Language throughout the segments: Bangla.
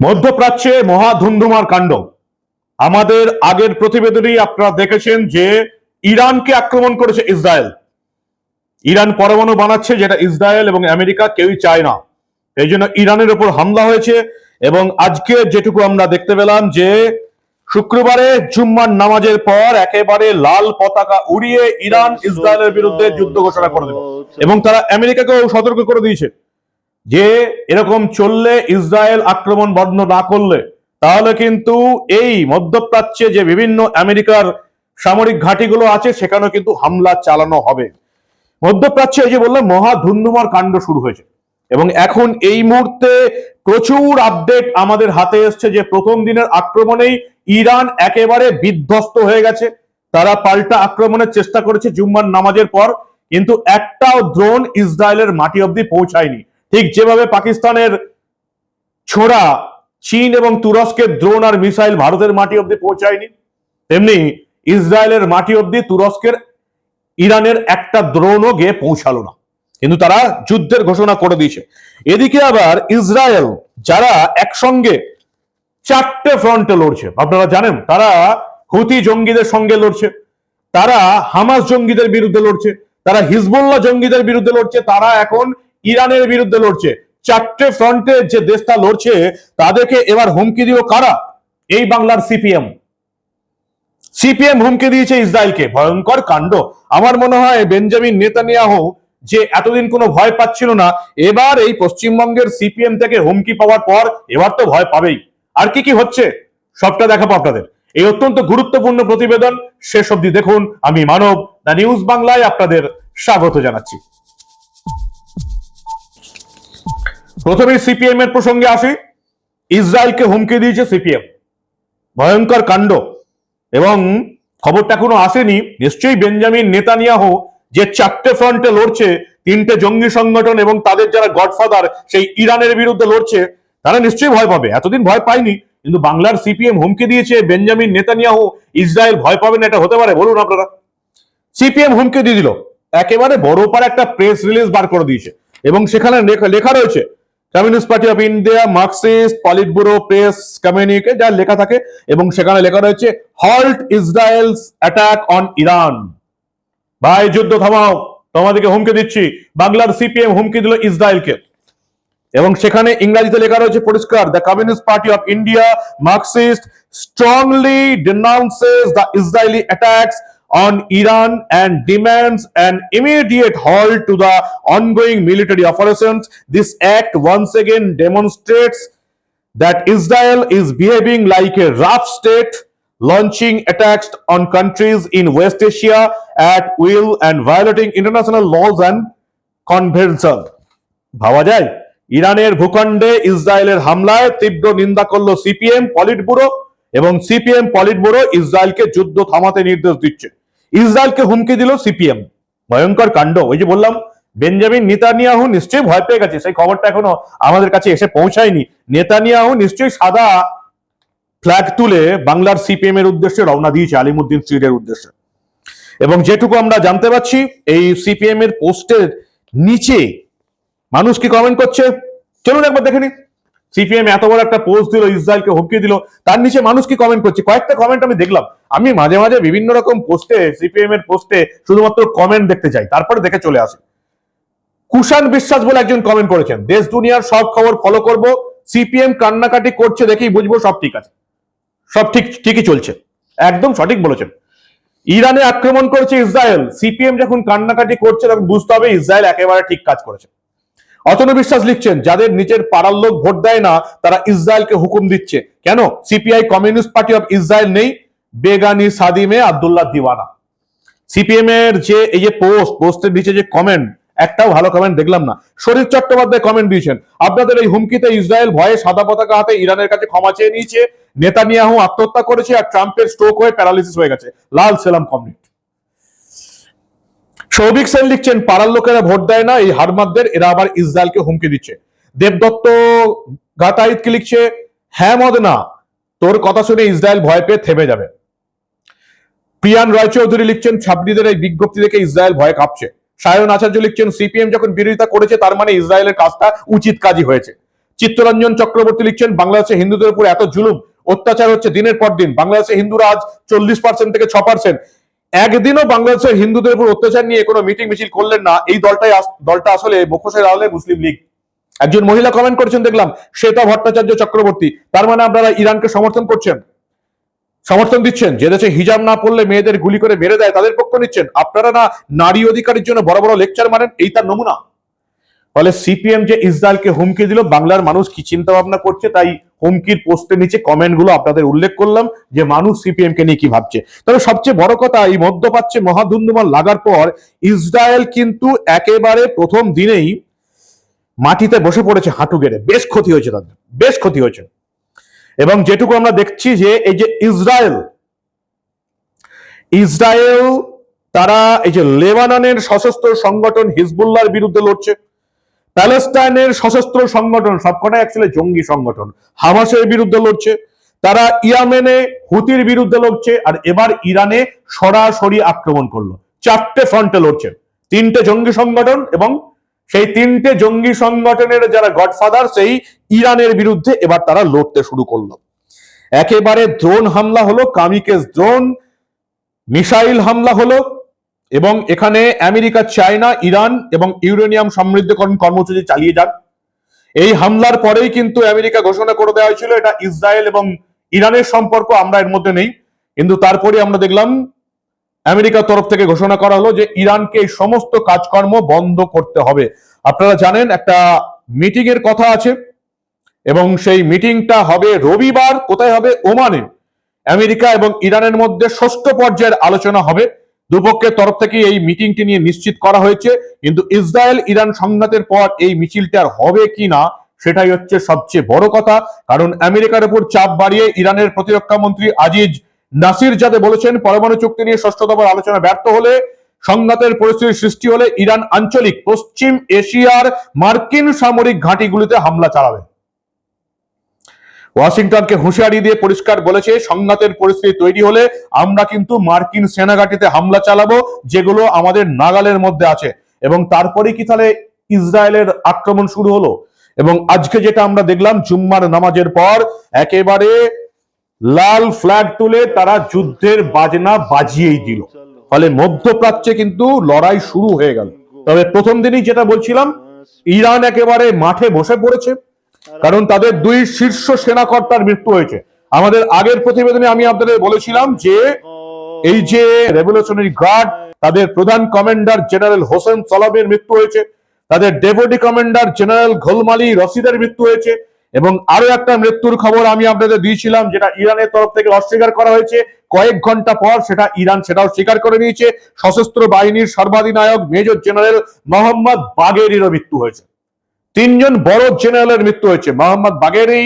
মধ্যপ্রাচ্যে মহাধুন্ধুমার কাণ্ড। আমাদের আগের প্রতিবেদনেই আপনারা দেখেছেন যে ইরানকে আক্রমণ করেছে ইসরায়েল। ইরান পরমাণু বানাচ্ছে যেটা ইসরায়েল এবং আমেরিকা কেউই চায় না। এই জন্য ইরানের উপর হামলা হয়েছে এবং আজকে যেটুকু আমরা দেখতে পেলাম যে শুক্রবারে জুম্মার নামাজের পর একেবারে লাল পতাকা উড়িয়ে ইরান ইসরায়েলের বিরুদ্ধে যুদ্ধ ঘোষণা করে দিল। এবং তারা আমেরিকাকেও সতর্ক করে দিয়েছে। যে এরকম চললে ইসরায়েল আক্রমণ বন্ধ না করলে, তাহলে কিন্তু এই মধ্যপ্রাচ্যে যে বিভিন্ন আমেরিকার সামরিক ঘাঁটিগুলো আছে সেখানেও কিন্তু হামলা চালানো হবে। মধ্যপ্রাচ্যে এই যে বললাম, মহা ধুন্ধুমার কাণ্ড শুরু হয়েছে। এবং এখন এই মুহূর্তে প্রচুর আপডেট আমাদের হাতে এসছে যে প্রথম দিনের আক্রমণেই ইরান একেবারে বিধ্বস্ত হয়ে গেছে। তারা পাল্টা আক্রমণের চেষ্টা করেছে জুম্মার নামাজের পর, কিন্তু একটাও ড্রোন ইসরায়েলের মাটি অব্দি পৌঁছায়নি। ঠিক যেভাবে পাকিস্তানের ছোড়া চীন এবং তুরস্কের ড্রোন আর মিসাইল ভারতের মাটি অব্দি পৌঁছায়নি, তেমনি ইসরায়েলের মাটি অব্দি তুরস্কের ইরানের একটা দ্রোণও গিয়ে পৌঁছালো না। কিন্তু তারা যুদ্ধের ঘোষণা করে দিয়েছে। এদিকে আবার ইসরায়েল, যারা একসঙ্গে চারটে ফ্রন্টে লড়ছে, আপনারা জানেন, তারা হুতি জঙ্গিদের সঙ্গে লড়ছে, তারা হামাস জঙ্গিদের বিরুদ্ধে লড়ছে, তারা হিজবুল্লাহ জঙ্গিদের বিরুদ্ধে লড়ছে, তারা এখন ইরানের বিরুদ্ধে লড়ছে। চারটে ফ্রন্টে যে দেশটা লড়ছে, তাদেরকে এবার হুমকি দিল কারা? এই বাংলার সিপিএম। সিপিএম হুমকি দিয়েছে ইসরায়েলকে। ভয়ঙ্কর কাণ্ড। আমার মনে হয় বেঞ্জামিন নেতানিয়াহু যে এতদিন কোনো ভয় পাচ্ছিল না, এবার এই পশ্চিমবঙ্গের সিপিএম থেকে হুমকি পাওয়ার পর এবার তো ভয় পাবেই। আর কি কি হচ্ছে? সবটা দেখাবো আপনাদের। এই অত্যন্ত গুরুত্বপূর্ণ প্রতিবেদন শেষ অবধি দেখুন। আমি মানব, দ্য নিউজ বাংলায় আপনাদের স্বাগত জানাচ্ছি। প্রথমে সিপিএম এর প্রসঙ্গে আসি। ইসরায়েলকে হুমকি দিয়েছে সিপিএম। ভয়ঙ্কর কাণ্ড। এবং খবরটা এখনও আসেনি। নিশ্চয়ই বেঞ্জামিন নেতানিয়াহু যে চারটে ফ্রন্টে লড়ছে, তিনটে জঙ্গি সংগঠন এবং তাদের যারা গডফাদার, সেই ইরানের বিরুদ্ধে লড়ছে, তারা নিশ্চয়ই ভয় পাবে। এতদিন ভয় পায়নি কিন্তু বাংলার সিপিএম হুমকি দিয়েছে বেঞ্জামিন নেতানিয়াহু। ইসরায়েল ভয় পাবে না, এটা হতে পারে। বলুন আপনারা। সিপিএম হুমকি দিয়ে দিল। একেবারে বড় পার একটা প্রেস রিলিজ বার করে দিয়েছে। এবং সেখানে লেখা- লেখা রয়েছে communist party of India Marxist polit bureau press communique যা লেখা থাকে, এবং সেখানে লেখা রয়েছে halt Israel's attack on Iran ভাই, যুদ্ধ থামাও, তোমাদেরকে হুমকি দিচ্ছি। বাংলার সিপিএম হুমকি দিল ইসরায়েলকে। এবং সেখানে ইংরেজিতে লেখা রয়েছে পরিষ্কার the communist party of India Marxist strongly denounces the Israeli attacks on Iran and demands an immediate halt to the ongoing military operations. This act once again demonstrates that Israel is behaving like a rough state, launching attacks on countries in West Asia at will and violating international laws and conventions. ভাবা যায় ইরানের ভূখণ্ডে ইসরায়েলের হামলায় তীব্র নিন্দা করল সিপিএম পলিট ব্যুরো এবং সিপিএম পলিট ব্যুরো ইসরায়েলকে যুদ্ধ থামাতে নির্দেশ দিচ্ছে ইসরায়েলকে হুমকি দিল সিপিএম। ভয়ঙ্কর কাণ্ড। ওই যে বললাম, বেঞ্জামিন নেতানিয়াহু নিশ্চয়ই ভয় পেয়ে গেছে। সেই খবরটা এখনও আমাদের কাছে এসে পৌঁছায়নি। নেতানিয়াহু নিশ্চয়ই সাদা ফ্ল্যাগ তুলে বাংলার সিপিএম এর উদ্দেশ্যে রওনা দিয়েছে, আলিমুদ্দিন স্ট্রিটের উদ্দেশ্যে। এবং যেটুকু আমরা জানতে পারছি এই সিপিএম এর পোস্টের নিচে মানুষ কি কমেন্ট করছে? চলুন একবার দেখে নি সিপিএম এত বড় একটা পোস্ট দিল, ইসরায়েলকে হুমকি দিল, তার নিচে মানুষ কি কমেন্ট করছে? কয়েকটা কমেন্ট আমি দেখলাম। আমি মাঝে মাঝে বিভিন্ন রকম পোস্টে সিপিএম এর পোস্টে শুধুমাত্র কমেন্ট দেখতে চাই, তারপরে দেখে চলে আসি। কুষাণ বিশ্বাস বলে একজন কমেন্ট করেছেন, দেশ, দুনিয়ার সব খবর ফলো করব সিপিএম কান্নাকাটি করছে দেখেই বুঝব সব ঠিক আছে। সব ঠিক, ঠিকই চলছে, একদম সঠিক বলেছেন। ইরানে আক্রমণ করেছে ইসরায়েল সিপিএম যখন কান্নাকাটি করছে তখন বুঝতে হবে ইসরায়েল একেবারে ঠিক কাজ করেছে। অতনু বিশ্বাস লিখছেন, যাদের নিচের পাড়ার লোক ভোট দেয় না, তারা ইসরায়েলকে হুকুম দিচ্ছে। কেন? CPI communist party of Israel নেই, বেগানি সাদিমে আব্দুল্লাহ দিওয়ানা। সিপিএম এর যে এই যে পোস্ট, পোস্টের নিচে যে কমেন্ট একটাও ভালো কমেন্ট দেখলাম না। শরীর চট্টোপাধ্যায় কমেন্ট দিয়েছেন, আপনাদের এই হুমকিতে ইসরায়েল ভয়ে সাদা পতাকা হাতে ইরানের কাছে ক্ষমা চেয়ে নিয়েছে, নেতানিয়াহু আত্মহত্যা করেছে আর ট্রাম্পের স্ট্রোক হয়ে প্যারালিসিস হয়ে গেছে। লাল সেলাম কমিট সৌভিক সেন লিখছেন, পাড়ার লোকেরা ভোট দেয় না, এই হারমাদদের এরা আবার ইসরায়েলকে হুমকি দিচ্ছে। দেবদত্ত গাতাইত কি লিখছে হ্যাঁ মদ না তোর কথা শুনে ইসরায়েল ভয় পেয়ে থেমে যাবে। প্রিয়ান রায়চৌধুরী লিখছেন ছাব্বিদের এই বিজ্ঞপ্তি দেখে ইসরায়েল ভয়ে কাঁপছে। সায়ন আচার্য লিখছেন, সিপিএম যখন বিরোধিতা করেছে, তার মানে ইসরায়েলের কাজটা উচিত কাজই হয়েছে। চিত্তরঞ্জন চক্রবর্তী লিখছেন, বাংলাদেশে হিন্দুদের উপর এত জুলুম, অত্যাচার হচ্ছে দিনের পর দিন। বাংলাদেশে হিন্দুরা আজ চল্লিশ পার্সেন্ট থেকে ছ পার্সেন্ট একদিনও বাংলাদেশের হিন্দুদের উপর অত্যাচার নিয়ে কোনো মিটিং মিছিল করলেন না। এই দলটাই দলটা আসলে মুখোশের আহলে মুসলিম লীগ। একজন মহিলা কমেন্ট করেছেন, দেখলাম, শ্বেতা ভট্টাচার্য চক্রবর্তী। তার মানে আপনারা ইরানকে সমর্থন করছেন? সমর্থন দিচ্ছেন? যে দেশে হিজাব না পড়লে মেয়েদের গুলি করে মেরে দেয়, তাদের পক্ষ নিচ্ছেন? আপনারা না নারী অধিকারের জন্য বড় বড় লেকচার মানেন এই তার নমুনা। ফলে সিপিএম যে ইসরায়েলকে হুমকি দিল, বাংলার মানুষ কি চিন্তা ভাবনা করছে? তাই হুমকির পোস্টের নিচে কমেন্টগুলো আপনাদের উল্লেখ করলাম যে মানুষ সিপিএম কে নিয়ে কি ভাবছে। তবে সবচেয়ে বড় কথা, এই মধ্যপ্রাচ্যে মহাধুন্দুমান লাগার পর ইসরায়েল কিন্তু একেবারে প্রথম দিনেই মাটিতে বসে পড়েছে হাঁটু গেড়ে। বেশ ক্ষতি হয়েছে তাদের, বেশ ক্ষতি হয়েছে। এবং যেটুকু আমরা দেখছি যে এই যে ইসরায়েল ইসরায়েল তারা এই যে লেবাননের সশস্ত্র সংগঠন হিজবুল্লাহর বিরুদ্ধে লড়ছে। প্যালেস্টাইনের সশস্ত্র সংগঠন, সবকটা অ্যাকচুয়ালি জঙ্গি সংগঠন। হামাসের বিরুদ্ধে লড়ছে, তারা ইয়ামেনে, হুতির বিরুদ্ধে লড়ছে, আর এবার ইরানে সরাসরি আক্রমণ করল। চারটে ফ্রন্টে লড়ছে, তিনটে জঙ্গি সংগঠন এবং সেই তিনটে জঙ্গি সংগঠনের যারা গডফাদার সেই ইরানের বিরুদ্ধে এবার তারা লড়তে শুরু করল। একেবারে ড্রোন হামলা হলো কামিকেস ড্রোন মিসাইল হামলা হলো এবং এখানে আমেরিকা, চায়না, ইরান এবং ইউরেনিয়াম সমৃদ্ধকরণ কর্মসূচি চালিয়ে যান। এই হামলার পরেই কিন্তু আমেরিকা ঘোষণা করে দেওয়া হয়েছিল, এটা ইসরায়েল এবং ইরানের সম্পর্ক, আমরা এর মধ্যে নেই। কিন্তু তারপরে আমরা দেখলাম, আমেরিকার তরফ থেকে ঘোষণা করা হলো যে ইরানকে এই সমস্ত কাজকর্ম বন্ধ করতে হবে। আপনারা জানেন, একটা মিটিং এর কথা আছে, এবং সেই মিটিংটা হবে রবিবার, কোথায় হবে? ওমানে। আমেরিকা এবং ইরানের মধ্যে ষষ্ঠ পর্যায়ের আলোচনা হবে। দুপক্ষের তরফ থেকে এই মিটিংটি নিয়ে নিশ্চিত করা হয়েছে। কিন্তু ইসরায়েল ইরান সংঘাতের পর এই মিছিলটা আর হবে কি না, সেটাই হচ্ছে সবচেয়ে বড় কথা। কারণ আমেরিকার উপর চাপ বাড়িয়ে ইরানের প্রতিরক্ষা মন্ত্রী আজিজ নাসির যাতে বলেছেন, পরমাণু চুক্তি নিয়ে ষষ্ঠ দফার আলোচনা ব্যর্থ হলে সংঘাতের পরিস্থিতির সৃষ্টি হলে ইরান আঞ্চলিক পশ্চিম এশিয়ার মার্কিন সামরিক ঘাঁটিগুলিতে হামলা চালাবে। ওয়াশিংটনকে হুঁশিয়ারি দিয়ে পরিষ্কার বলেছে, সংঘাতের পরিস্থিতি তৈরি হলে আমরা কিন্তু মার্কিন সেনাঘাটিতে হামলা চালাবো, যেগুলো আমাদের নাগালের মধ্যে আছে। এবং তারপরে কি তাহলে ইসরায়েলের আক্রমণ শুরু হলো? এবং আজকে যেটা আমরা দেখলাম, জুম্মার নামাজের পর একেবারে লাল ফ্ল্যাগ তুলে তারা যুদ্ধের বাজনা বাজিয়েই দিল। ফলে মধ্যপ্রাচ্যে কিন্তু লড়াই শুরু হয়ে গেল। তবে প্রথম দিনই যেটা বলছিলাম, ইরান একেবারে মাঠে বসে পড়েছে। কারণ তাদের দুই শীর্ষ সেনাকর্তার মৃত্যু হয়েছে। আমাদের আগের প্রতিবেদনে আমি আপনাদের বলেছিলাম যে এই যে রেভলিউশনারি গার্ড তাদের প্রধান কমান্ডার জেনারেল হোসেন সলামের মৃত্যু হয়েছে তাদের ডেপুটি কমান্ডার জেনারেল ঘোলমালি রশিদের মৃত্যু হয়েছে এবং আরও একটা মৃত্যুর খবর আমি আপনাদের দিয়েছিলাম যেটা ইরানের তরফ থেকে অস্বীকার করা হয়েছে। কয়েক ঘণ্টা পর সেটা ইরান সেটাও স্বীকার করে নিয়েছে। সশস্ত্র বাহিনীর সর্বাধিনায়ক মেজর জেনারেল মোহাম্মদ বাগেরিরও মৃত্যু হয়েছে। তিনজন বড় জেনারেলের মৃত্যু হয়েছে। Mohammad Bagheri,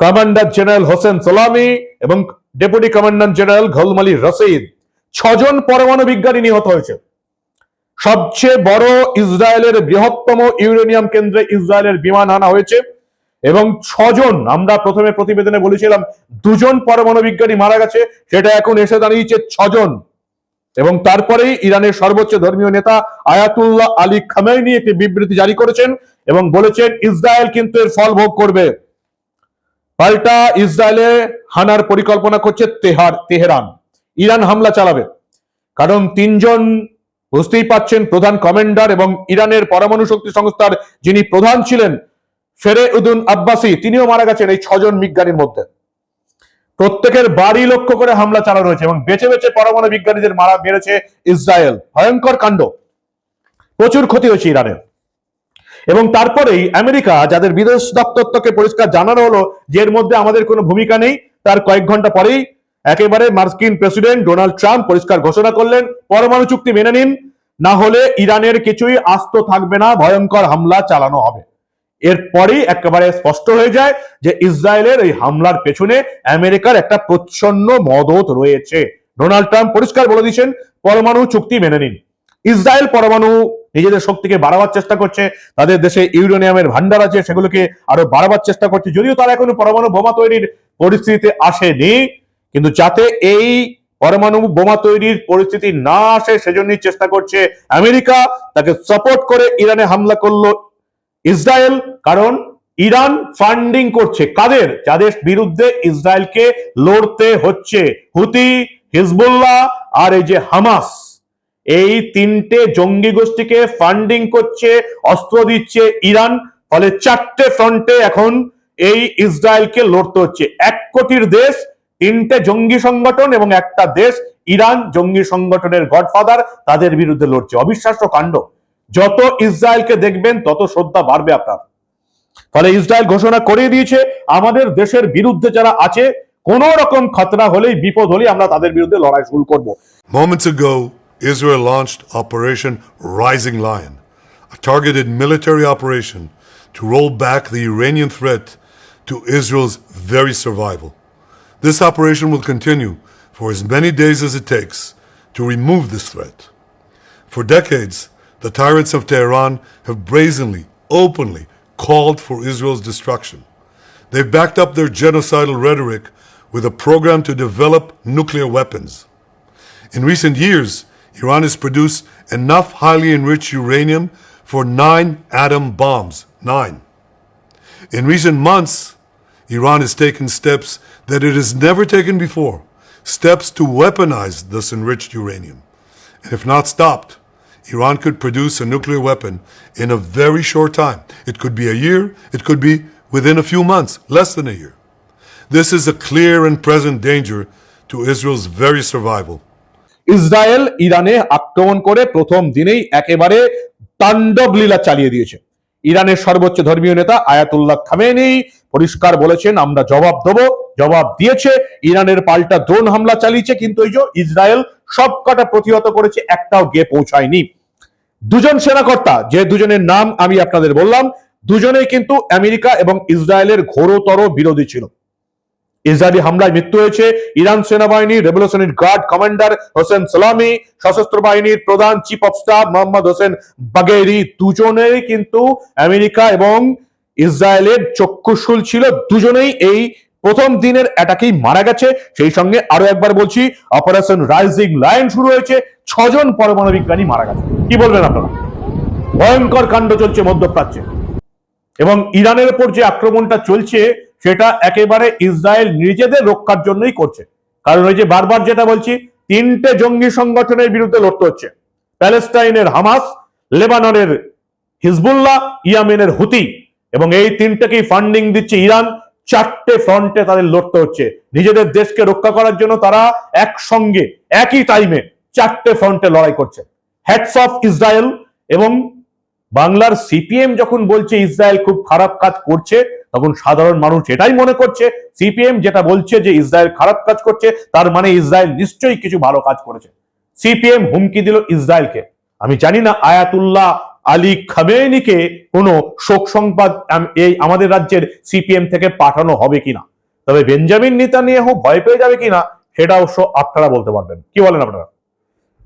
commander general Hossein Salami এবং deputy commander general Gholamali Rashid. ছজন পরমাণু বিজ্ঞানী নিহত হয়েছে। সবচেয়ে বড় ইসরায়েলের বৃহত্তম ইউরেনিয়াম কেন্দ্রে ইসরায়েলের বিমান আনা হয়েছে এবং ছজন, আমরা প্রথমে প্রতিবেদনে বলেছিলাম, দুজন পরমাণু বিজ্ঞানী মারা গেছে, সেটা এখন এসে দাঁড়িয়েছে ছজন। এবং তারপরেই ইরানের সর্বোচ্চ ধর্মীয় নেতা আয়াতুল্লাহ আলী খামেনি একটি বিবৃতি জারি করেছেন এবং বলেছেন, ইসরায়েল কিন্তু এর ফল ভোগ করবে। পাল্টা ইসরায়েলে হানার পরিকল্পনা করছে তেহার, তেহরান। ইরান হামলা চালাবে। কারণ তিনজন বুঝতেই পাচ্ছেন, প্রধান কমান্ডার এবং ইরানের পরমাণু শক্তি সংস্থার যিনি প্রধান ছিলেন ফেরে উদুন আব্বাসি, তিনিও মারা গেছেন এই ছজন বিজ্ঞানীর মধ্যে। প্রত্যেকের বাড়ি লক্ষ্য করে হামলা চালানো হয়েছে এবং বেছে বেছে পরমাণু বিজ্ঞানীদের মারা মেরেছে ইসরায়েল। ভয়ঙ্কর কাণ্ড। প্রচুর ক্ষতি হয়েছে ইরানের। এবং তারপরেই আমেরিকা, যাদের বিদেশ দপ্তরকে পরিষ্কার জানানো হলো যে এর মধ্যে আমাদের কোনো ভূমিকা নেই, তার কয়েক ঘণ্টা পরেই একেবারে মার্কিন প্রেসিডেন্ট ডোনাল্ড ট্রাম্প পরিষ্কার ঘোষণা করলেন, পরমাণু চুক্তি মেনে নিন, না হলে ইরানের কিছুই আস্ত থাকবে না, ভয়ঙ্কর হামলা চালানো হবে। এরপরেই একেবারে স্পষ্ট হয়ে যায় যে ইসরায়েলের এই হামলার পেছনে আমেরিকার একটা প্রচ্ছন্ন মদত রয়েছে। ডোনাল্ড ট্রাম্প পরিষ্কার বলে দিয়েছেন, পরমাণু চুক্তি মেনে নিন। ইসরায়েল পরমাণু নিজেদের শক্তিকে বাড়াবার চেষ্টা করছে, তাদের দেশে ইউরেনিয়ামের ভান্ডার আছে, সেগুলোকে আরও বাড়াবার চেষ্টা করছে, যদিও তারা এখনও পরমাণু বোমা তৈরির পরিস্থিতিতে আসেনি, কিন্তু যাতে এই পরমাণু বোমা তৈরির পরিস্থিতি না আসে, সেজন্যই চেষ্টা করছে আমেরিকা। তাকে সাপোর্ট করে ইরানে হামলা করল ইসরায়েল, কারণ ইরান ফান্ডিং করছে। কাদের? যাদের বিরুদ্ধে ইসরায়েলকে লড়তে হচ্ছে। হুতি, হিজবুল্লাহ আর এই যে হামাস। এই তিনটে জঙ্গি গোষ্ঠীকে ফান্ডিং করছে, অস্ত্র দিচ্ছে ইরান, ফলে চারটে ফ্রন্টে এখন এই ইসরায়েলকে লড়তে হচ্ছে। এক কোটির দেশ, তিনটে জঙ্গি সংগঠন এবং একটা দেশ, ইরান জঙ্গি সংগঠনের গডফাদার, তাদের বিরুদ্ধে লড়ছে। অবিশ্বাস্য কাণ্ড। যত ইসরায়েলকে দেখবেন তত শ্রদ্ধা বাড়বে আপনার ফলে ইসরায়েল ঘোষণা করে দিয়েছে আমাদের দেশের বিরুদ্ধে যারা আছে কোন রকম খতরা হলেই বিপদ হলেই আমরা তাদের বিরুদ্ধে লড়াই শুরু করব Moments ago, Israel launched Operation Rising Lion, a targeted military operation to roll back the Iranian threat to Israel's very survival. This operation will continue for as many days as it takes to remove this threat. For decades, the tyrants of Tehran have brazenly, openly called for Israel's destruction. They've backed up their genocidal rhetoric with a program to develop nuclear weapons. In recent years, Iran has produced enough highly enriched uranium for nine atom bombs. Nine. In recent months, Iran has taken steps that it has never taken before steps to weaponize this enriched uranium. And if not stopped, Iran could produce a nuclear weapon in a very short time. It could be a year, it could be within a few months, less than a year. This is a clear and present danger to Israel's very survival. Israel ইরানে আক্রমণ করে প্রথম দিনেই একেবারে তাণ্ডব লীলা চালিয়ে দিয়েছে ইরানের সর্বোচ্চ ধর্মীয় নেতা আয়াতুল্লাহ খামেনি পরিষ্কার বলেছেন আমরা জবাব দেব জবাব দিয়েছে। ইরানের পাল্টা ড্রোন হামলা চালিয়েছে, কিন্তু এই যে ইসরায়েল সব কটা প্রতিহত করেছে, একটাও গিয়ে পৌঁছায়নি। দুজন সেনাকর্তা, যে দুজনের নাম আমি আপনাদের বললাম, দুজনেই কিন্তু আমেরিকা এবং ইসরায়েলের ঘোরতর বিরোধী ছিল। ইসরায়েলি হামলায় মৃত্যু হয়েছে ইরান সেনাবাহিনী, রেভলিউশনারি গার্ড কমান্ডার হোসেন সালামি, সশস্ত্র বাহিনীর প্রধান chief of staff Mohammad Hossein Bagheri দুজনেই কিন্তু আমেরিকা এবং ইসরায়েলের চক্ষুশুল ছিল। দুজনেই এই প্রথম দিনের অ্যাটাকেই মারা গেছে। সেই সঙ্গে আরও একবার বলছি অপারেশন রাইজিং লায়ন শুরু হয়েছে। ছজন পরমাণু বিজ্ঞানী মারা গেছে। কি বলবেন আপনারা? ভয়ঙ্কর কাণ্ড চলছে মধ্যপ্রাচ্যে। এবং ইরানের উপর যে আক্রমণটা চলছে, সেটা একেবারে ইসরায়েল নিজেদের রক্ষার জন্যই করছে। কারণ ওই যে বারবার যেটা বলছি, তিনটে জঙ্গি সংগঠনের বিরুদ্ধে লড়তে হচ্ছে। প্যালেস্টাইনের হামাস, লেবাননের হিজবুল্লাহ, ইয়ামেনের হুতি। এবং এই তিনটেকেই ফান্ডিং দিচ্ছে ইরান। চারটে ফ্রন্টে তাদের লড়তে হচ্ছে। নিজেদের দেশকে রক্ষা করার জন্য তারা একসঙ্গে, একই টাইমে চারটে ফ্রন্টে লড়াই করছে। হ্যাটস অফ ইসরায়েল এবং বাংলার সিপিএম যখন বলছে ইসরায়েল খুব খারাপ কাজ করছে, তখন সাধারণ মানুষ এটাই মনে করছে। সিপিএম যেটা বলছে যে ইসরায়েল খারাপ কাজ করছে, তার মানে ইসরায়েল নিশ্চয়ই কিছু ভালো কাজ করেছে। সিপিএম হুমকি দিল ইসরায়েলকে। আমি জানি না আয়াতুল্লাহ আলী খামেনিকে কোনো শোক সংবাদ এই আমাদের রাজ্যের সিপিএম থেকে পাঠানো হবে কিনা? তবে বেঞ্জামিন নেতানিয়াহু ভয় পেয়ে যাবে কিনা, সেটা অবশ্য আপনারা বলতে পারবেন। কি বলেন আপনারা?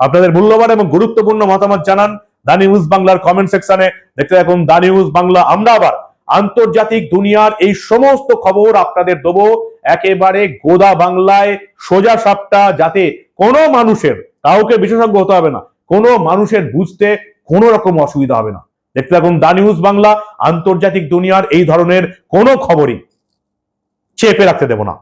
আপনাদের মূল্যবান এবং গুরুত্বপূর্ণ মতামত জানান দা নিউজ বাংলার কমেন্ট সেকশনে। দেখতে থাকুন দা নিউজ বাংলা, আমরা আবার আন্তর্জাতিক দুনিয়ার এই সমস্ত খবর আপনাদের দেবো। একেবারে গোদা বাংলায় সোজা সাপটা যাতে কোনো মানুষের, কাউকে বিশেষজ্ঞ হতে হবে না, কোনো মানুষের বুঝতে কোনো রকম অসুবিধা হবে না। দেখতে থাকুন দা নিউজ বাংলা, আন্তর্জাতিক দুনিয়ার এই ধরনের কোনো খবরই চেপে রাখতে দেব না।